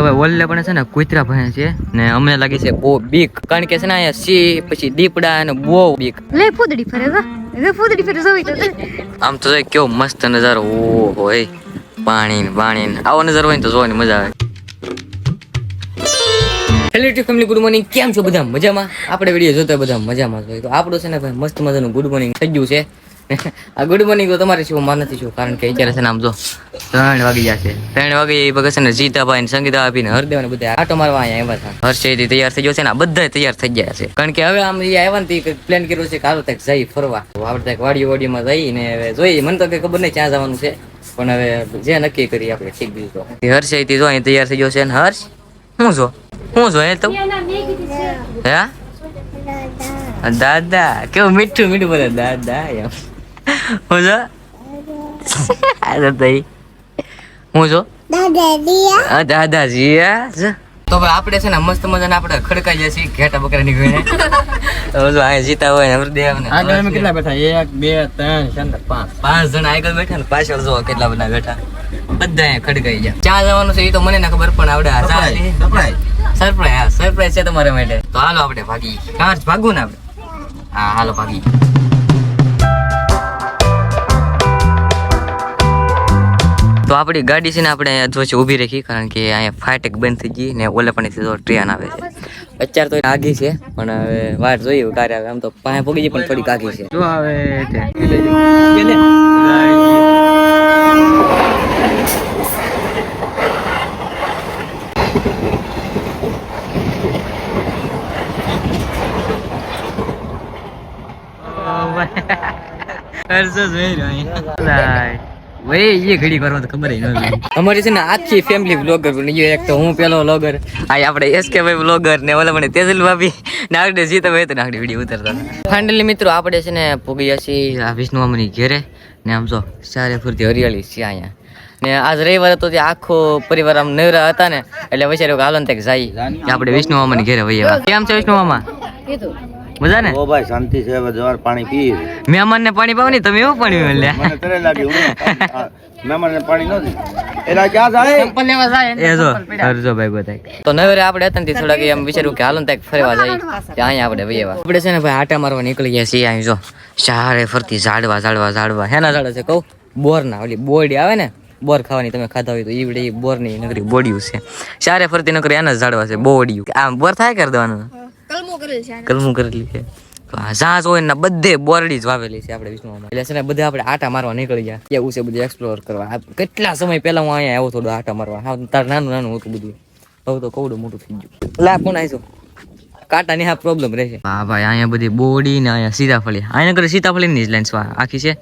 હવે ઓલે પણ છે ને કુતરા ભણે છે ને અમને લાગે છે બહુ બીક. કારણ કે છે ને અહીંયા સી પછી દીપડા અને બહુ બીક. લે ફૂદડી ફરે લે ફૂદડી ફરે જોઈ તો આમ તો કેવો મસ્ત નજારો. ઓ હોય પાણી ને પાણી ને. આવો નજારો હોય તો જોવાની મજા આવે. હેલો ફેમિલી ગુડ મોર્નિંગ કેમ છો બધા? મજામાં? આપણે વીડિયો જોતા બધા મજામાં જોઈએ તો આપણું છે ને ભાઈ મસ્ત મજાનું ગુડ મોર્નિંગ થઈ ગયું છે. આ ગુડ મોર્નિંગ તમારે શું માર નથી શું કારણ કે અત્યારે છે ને આમ જો ત્રણ વાગી ગયા છે. ત્રણ વાગે ભગત છે ને જીતાભાઈ ને સંગીતા આપીને હરદેવ ને બધા આટો મારવા અહીંયા આવ્યા હતા. હર્ષેથી તૈયાર થઈ ગયો છે ને બધા તૈયાર થઈ ગયા છે. કારણ કે હવે આમ એ આવ્યા ને પ્લાન કર્યો છે કે હાલો ત્યાં જઈ ફરવા. આપણે વાડી વાડીઓ વાડીમાં જઈ ને હવે જોઈએ. મને તો કઈ ખબર નહીં ક્યાં જવાનું છે. પણ હવે જે નક્કી કરી આપણે, ઠીક બીજું તો. હર્ષેથી જો અહીં તૈયાર થઈ ગયો છે ને. હર્ષ, હું જો? હું જો એ તો? હે? દાદા. કેવું મીઠું મીઠું બોલે દાદા એમ. હું જો આ તઈ હું છો? આ દાદાજી તો ભાઈ આપણે છે ને મસ્ત મજાના આપણે ખડકાઈ જઈએ છીએ ઘેટા બકરા નીકળીને તો જો આ જીતા હોય ને હરદેવ ને આગળ અમે કેટલા બેઠા? એક બે ત્રણ ચાર ને પાંચ. પાંચ જણા આગળ બેઠા ને પાછળ જો કેટલા બધા બેઠા. બધા ખડકાઈ ગયા. ચા જવાનું છે એ તો મને ના ખબર પણ આવડે આ ચાલી સરપ્રાઈઝ હા સરપ્રાઈઝ છે તમારા માટે. તો હાલો આપણે ભાગી. કાં ભાગવું ને આપણે? હા હાલો ભાગી. તો આપણી ગાડી છે ને આપણે અહીંયા જો છે ઊભી રાખી કારણ કે અહીંયા ફાટક બંધ થઈ ગઈ ને ઓલે પણ તો ટ્રેન આવે છે. અત્યારે તો આઘી છે પણ હવે વાટ જોઈએ ક્યારે આવે. આમ તો પાસે પોગી ગઈ પણ થોડીક આઘી છે. જો આવે ન ને આખી ફેમિલી વ્લોગર હું પેલો બ્લોગર આ આપણે એસકે ભાઈ વ્લોગર ને ઓલા મને ને આગળ જીતા ભાઈ તો ને ઉતારતા ફાઇનલી મિત્રો આપણે છે ને પોગી છીએ વિષ્ણુ મામાની ઘેરે. ને આમ જો, ચારે ફૂરતી હરિયાળી છે અહીંયા. ને આજ રવિવાર હતો ત્યાં આખો પરિવાર આમ નવરા હતા ને, એટલે વિચાર્યો કે ને ત્યાં કે આપણે વિષ્ણુ મામાની ઘેરે વહી કેમ છે વિષ્ણુ મામા? મજા ને ઓ ભાઈ શાંતિ છે હવે જવાર પાણી પી મહેમાન ને પાણી પાવ તમે એવું પાણી લે. મને તરે લાગી હું મહેમાન ને પાણી નથી એલા ક્યાં જાય? એ જો હરજો ભાઈ બધાય. તો નવરે આપણે હતા ને થોડાક એમ વિચાર્યું કે હાલો ને ત્યાં ફરવા જાય ત્યાં અહીંયા આપણે વૈયા આપણે છે ને ભાઈ આટા મારવા નીકળી ગયા છીએ અહીં જો. ચારે ફરતી ઝાડવા ઝાડવા ઝાડવા. હેના ઝાડ છે કહું? બોરના ઓલી બોડી આવે ને બોર ખાવાની તમે ખાધા હોય તો ઈવડે બોર બોરની નગરી બોડિયું છે. ચારે ફરતી નગરી એના જ ઝાડવા છે બોડિયું. આમ બોર થાય કરી દેવાનું? કલમો કરેલ છે. તો હોય ને બધે બોરડી જ વાવેલી છે આપણે વિષ્ણુમાં. એટલે છે ને બધા આપણે આટા મારવા નીકળી ગયા. એવું છે બધું એક્સપ્લોર કરવા? કેટલા સમય પહેલા હું અહીંયા આવ્યો થોડો આટા મારવા? હા તાર નાનું નાનું હતું બધું. હવે તો કવડું મોટું થઈ ગયું. લા કોણ આવીશું કાંટાની હા પ્રોબ્લેમ રહેશે. હા ભાઈ અહીંયા બધી બોડી ને અહીંયા સીતાફળી. અહીંયા કરે સીતાફળીની જ લાઈન આખી છે?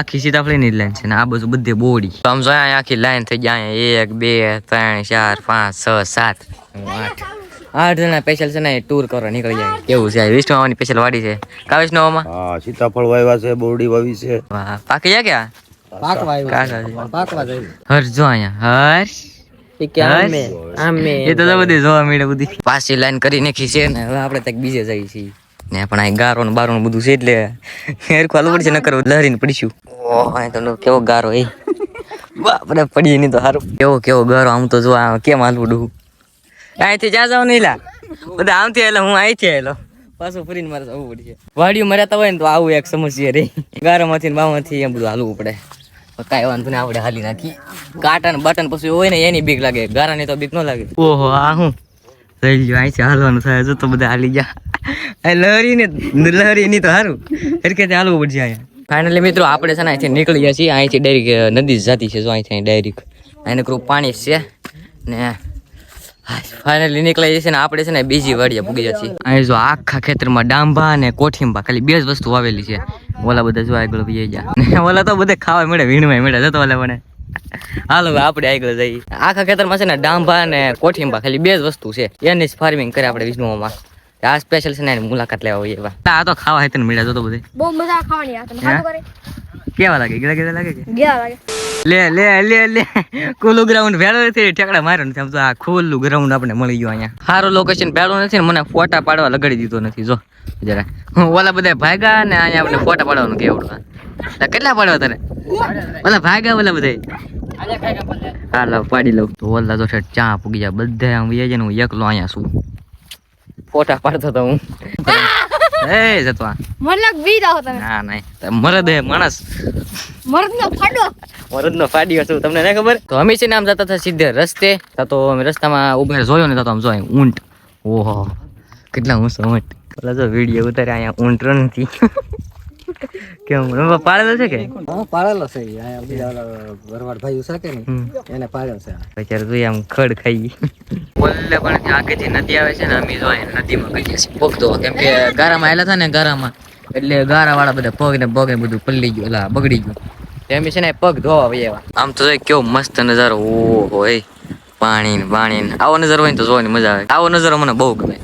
આખી સીતાફળી ની જ લાઈન છે ને આ બધું બધી બોડી. તો આમ જો આખી લાઈન થઈ ગયા અહીંયા એક બે ત્રણ ચાર પાંચ છ સાત આઠ. આઠ જણા સ્પેશિયલ છે ને ટૂર કરવા નીકળી જાય. કેવું છે? વિષ્ણુ મામાની સ્પેશિયલ વાડી છે? કા નો મામા? હા સીતાફળ વાવ્યા છે બોરડી વાવી છે. વાહ. પાકી ગયા ક્યાં? પાક વાવ્યો. પાકવા જાય હર જો અહીંયા. હર્ષ. હર્ષ? એ તો બધી જોવા મળે બધી. પાછી લાઈન કરી નાખી છે ને હવે આપણે ત્યાં બીજે જઈએ છીએ. ને પણ અહીં ગારો ને બારો ને બધું છે એટલે પડશે નકર લહરીને પડીશું. ઓહ તો કેવો ગારો એ. બાપરે પડીએ નહીં તો સારું કેવો કેવો ગારો આમ તો જો કેમ હાલવું ડું? અહીંથી જ્યાં જાવ નહીં લા બધા આમથી આવેલો હું અહીંથી આવેલો. પાછું ફરીને મારે આવવું પડશે. વાડીઓ મર્યાતા હોય ને તો આવું એક સમસ્યા રહી. ગારામાંથી ને બામાંથી એમ બધું હાલવું પડે. કાંઈ વાંધો નહીં આપણે હાલી નાખી. કાંટા ને બટન પછી હોય ને એની બીક લાગે. ગારાની તો બીક ન લાગે. ઓહો આ હું? લઈ ગયો અહીંથી હાલવાનું થાય. જો તો બધા હાલી ગયા. લહરી ને લહરી ની તો સારું હરકે હાલવું પડશે અહીંયા. ફાઇનલી મિત્રો આપણે છે ને અહીંથી નીકળીએ છીએ. અહીંથી ડાયરેક્ટ નદી જતી છે. જો અહીંથી ડાયરેક્ટ અહીં કરું પાણી છે. ને ફાઇનલી નીકળી જશે ને આપણે છે ને બીજી વાડીએ પૂગી જશે અહીં જો આખા ખેતરમાં ડાંભા અને કોઠીંબા ખાલી બે જ વસ્તુ વાવેલી છે. ઓલા બધા જો આગળ વહી ગયા. ને ઓલા તો બધે ખાવા મળે વીણવાય મળે જતો ઓલા મને. હાલો આપણે આગળ જઈએ. આખા ખેતરમાં છે ને ડાંભા અને કોઠીંબા ખાલી બે જ વસ્તુ છે. એની જ ફાર્મિંગ કરે આપણે વિષ્ણુઓમાં. આ સ્પેશિયલ છે ને એની મુલાકાત લેવા હોઈએ એવા આ તો ખાવા હેતન મળ્યા જતો બધે. બહુ મજા ખાવાની આ તમે? કરે? કેવા લાગે? ગીલા ગીલા લાગે કે? ગયા લાગે. લે લે લે લે. ખુલ્લું ગ્રાઉન્ડ ભેળો નથી ઠેકડા માર્યો નથી. આમ તો આ ખુલ્લું ગ્રાઉન્ડ આપણે મળી ગયું અહીંયા. સારું લોકેશન ભેળો નથી ને મને ફોટા પાડવા લગાડી દીધો નથી. જો જરા. ઓલા બધા ભાગા ને અહીંયા આપણે ફોટા પાડવાનું કેવડું કેટલા પાડવા તારે ઓલા ભાગ્યા ઓલા બધા? હાલો પાડી લઉં. તો ઓલા તો શેઠ ચા પૂગી જાય. બધા આમ વ્યાજે હું એકલો અહીંયા છું. ફોટા પાડતો તો હું. એ જતો આ. મને લાગ તમે. ના ના મરદ હે માણસ. મરદનો ફાડો. મરદ ફાડ્યો છું તમને ખબર? તો અમે છે ને આમ જતા હતા સીધે રસ્તે. તો અમે રસ્તામાં ઊભા જોયો ને તો આમ જો અહીં ઊંટ. ઓહો કેટલા ઊંચો ઊંટ. પેલા જો વીડિયો ઉતારે અહીંયા ઊંટ નથી કેમ? પાડેલો છે કે? હા પાડેલો છે ભરવાડ ભાઈ ઉસાકે ને. એને પાડ્યો છે. અત્યારે તું આમ ખડ ખાઈ. બોલે પણ આગેથી નદી આવે છે ને અમે જો નદીમાં કહીએ છીએ. પોગતો કેમ કે ગારામાં આવેલા હતા ને ગારામાં એટલે ગારા વાળા બધા પગ ને પગ ને બધું પલ્લી ગયું એટલે બગડી ગયું. એમ છે ને પગ ધોવા ભાઈ આમ તો કેવો મસ્ત નજારો. ઓ હોય પાણી ને પાણી ને આવો નજારો હોય ને તો જોવાની મજા આવે. આવો નજારો મને બહુ ગમે.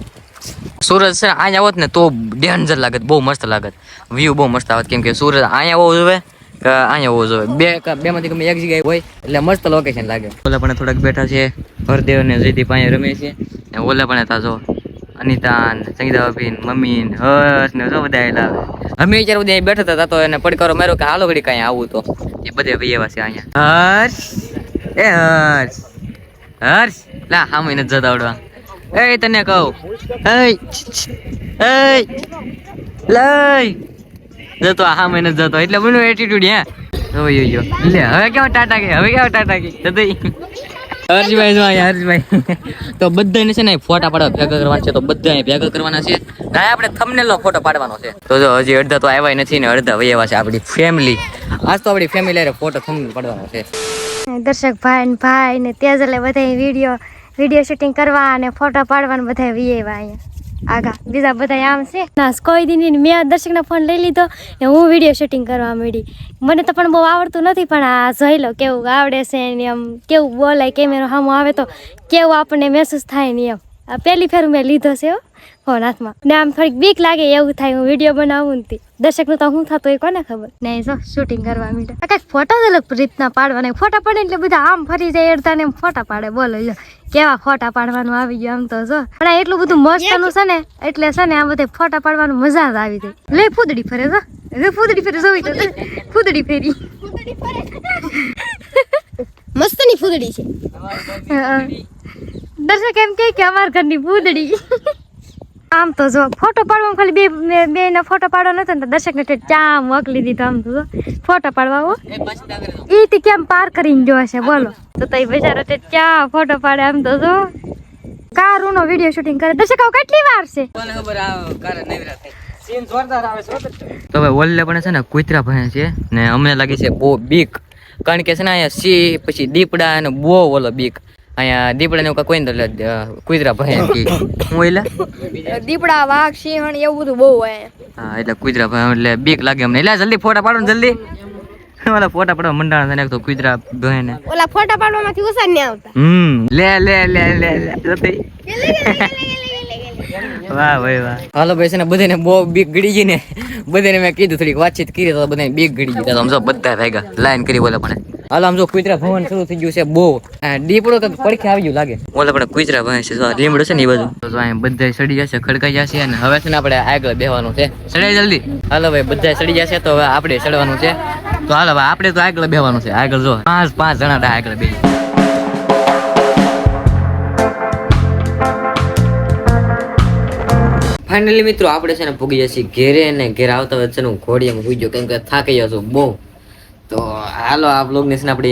સુરત છે અહીંયા આવત ને તો ડેન્જર લાગત, બહુ મસ્ત લાગત. વ્યૂ બહુ મસ્ત આવત. કેમ કે સુરત અહીંયા હોવો જોવે કે અહીંયા હોવો જોવે. બે બેમાંથી ગમે એક જગ્યાએ હોય એટલે મસ્ત લોકેશન લાગે. ઓલા પણ થોડાક બેઠા છે. હરદેવ ને જયદીપ અહીંયા રમે છે. ને ઓલા પણ હતા જો. અનિતા ને સંગીતા ભાભી મમ્મી હર્ષ ને જો બધા આવેલા આવે. અમે વિચાર બધા બેઠા હતા તો એને પડકારો માર્યો કે હાલો ઘડી કાંઈ આવું તો. એ બધે ભાઈ એવા છે અહીંયા. હર્ષ! એ હર્ષ! હર્ષ! લા હા મહિને જતા આવડવા. એ તને કહું એ એ લઈ જતો હા મહિને જતો એટલે બનું એટીટ્યુડ હે ઓય ઓય લે હવે કેવા ટાટા કે હવે કેવા ટાટા કે જતઈ હર્ષભાઈ જો હર્ષભાઈ તો બધાને છે ને ફોટા પાડવા ભેગા કરવાના છે. તો બધા ભેગા કરવાના છે. ના આપણે thumbnail નો ફોટો પાડવાનો છે. તો જો હજી અડધા તો આવ્યા નથી ને અડધા આવ્યા છે આપણી ફેમિલી આજ તો આપણી ફેમિલી ફોટો thumbnail પાડવાનો છે. દર્શક ભાઈ ને ભાઈ ને તેજલે બધા વીડિયો વીડિયો શૂટિંગ કરવા અને ફોટો પાડવાને બધા વિયેવા અહીંયા. આગા બીજા બધા આમ છે. ના કોઈ દીની મેં દર્શકનો ફોન લઈ લીધો ને હું વીડિયો શૂટિંગ કરવા માંડી. મને તો પણ બહુ આવડતું નથી પણ આ જોઈ લો કેવું આવડે છે ને એમ કેવું બોલાય કેમેરો સામો આવે તો કેવું આપણને મહેસૂસ થાય ને એમ. આ પહેલી ફેર મેં લીધો છે હો ફોન હાથમાં. ને આમ થોડીક બીક લાગે એવું થાય હું વીડિયો બનાવું ને તે. દર્શકનું તો હું થતું એ કોને ખબર? નહીં જો શૂટિંગ કરવા માંડે આ કાંઈક ફોટા જ અલગ રીતના પાડવાના. ફોટા પડે એટલે બધા આમ ફરી જાય અડધાને એમ ફોટા પાડે. બોલો કેવા ફોટા પાડવાનું આવી ગયું આમ તો જો. પણ આ એટલું બધું મસ્તનું છે ને એટલે છે ને આ બધે ફોટા પાડવાનું મજા જ આવી જાય લે ફૂદડી ફરે જો. લે ફૂદડી ફરે જોઈ તો ફૂદડી ફેરી. મસ્તની ફૂદડી છે. દર્શક એમ કહે કે અમારા ઘરની ફૂદડી. આમ તો જો ફોટો પાડવા ખાલી બે બે- બે ના ફોટો પાડવાનો હતો ને દર્શક ને ચા મોકલી દીધો આમ તો જો. ફોટો પાડવા હો. ઈ તે કેમ પાર કરીને જો હશે બોલો. તો તઈ બજારો તે ચા ફોટો પાડે આમ તો જો. કારુનો વીડિયો શૂટિંગ કરે. દર્શક આવ કેટલી વાર છે? તો હવે ઓલ્લે પણ છે ને કુતરા ભણે છે ને અમને લાગે છે બહુ બીક. કારણ કે છે ને અહીંયા સિંહ પછી દીપડા અને બહુ ઓલો બીક. અહીંયા દીપડા ને એવું કોઈ કુતરા ભાઈ કે હું એટલે દીપડા વાઘ સિંહણ એવું બધું બહુ હોય હા એટલે કુતરા ભાઈ એટલે બીક લાગે અમને એટલે જલ્દી ફોટા પાડો ને જલ્દી ઓલા ફોટા પાડવા મંડાણા છે ને એક તો કુતરા ભાઈ ને ઓલા ફોટા પાડવામાંથી ઉસાર ને આવતા હમ લે લે લે લે લે જતી વાહ ભાઈ વાહ હાલો ભાઈ છે ને બધાને બહુ બીક ગડી ગઈ ને બધાને મેં કીધું થોડીક વાતચીત કરી તો બધાને બીક ગડી ગઈ તો સમજો બધા ભેગા લાઈન કરી બોલે પણ હાલો આમ જો કુતરા ભવન શરૂ થઈ ગયું છે બહુ. આ દીપડો તો પડખે આવી ગયું લાગે. ઓલા પણ કુતરા ભવન છે લીમડો છે ને એ બધું તો જો અહીંયા બધા સડી જશે ખડકાઈ જશે અને હવે છે ને આપણે આગળ બેહવાનું છે. સડાઈ જલ્દી. હાલો ભાઈ બધા સડી જશે તો હવે આપણે સડવાનું છે. તો હાલો ભાઈ આપણે તો આગળ બેહવાનું છે. આગળ જો પાંચ પાંચ જણા આગળ બે ફાઇનલી મિત્રો આપણે છે ને પૂગી જશે ઘેરે ને ઘેર આવતા વચ્ચે હું ઘોડીમાં ગયો કેમ કે થાકી ગયો છું. બહુ. તો હાલો, આ બ્લોગને છે આપણે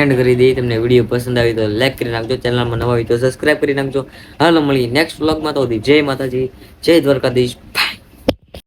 એન્ડ કરી દઈએ. તમને વીડિયો પસંદ આવી તો લાઈક કરી નાખજો. ચેનલમાં નવા હોય તો સબસ્ક્રાઈબ કરી નાખજો. હાલો, મળીએ નેક્સ્ટ બ્લોગમાં તો જય માતાજી, જય દ્વારકાધીશ.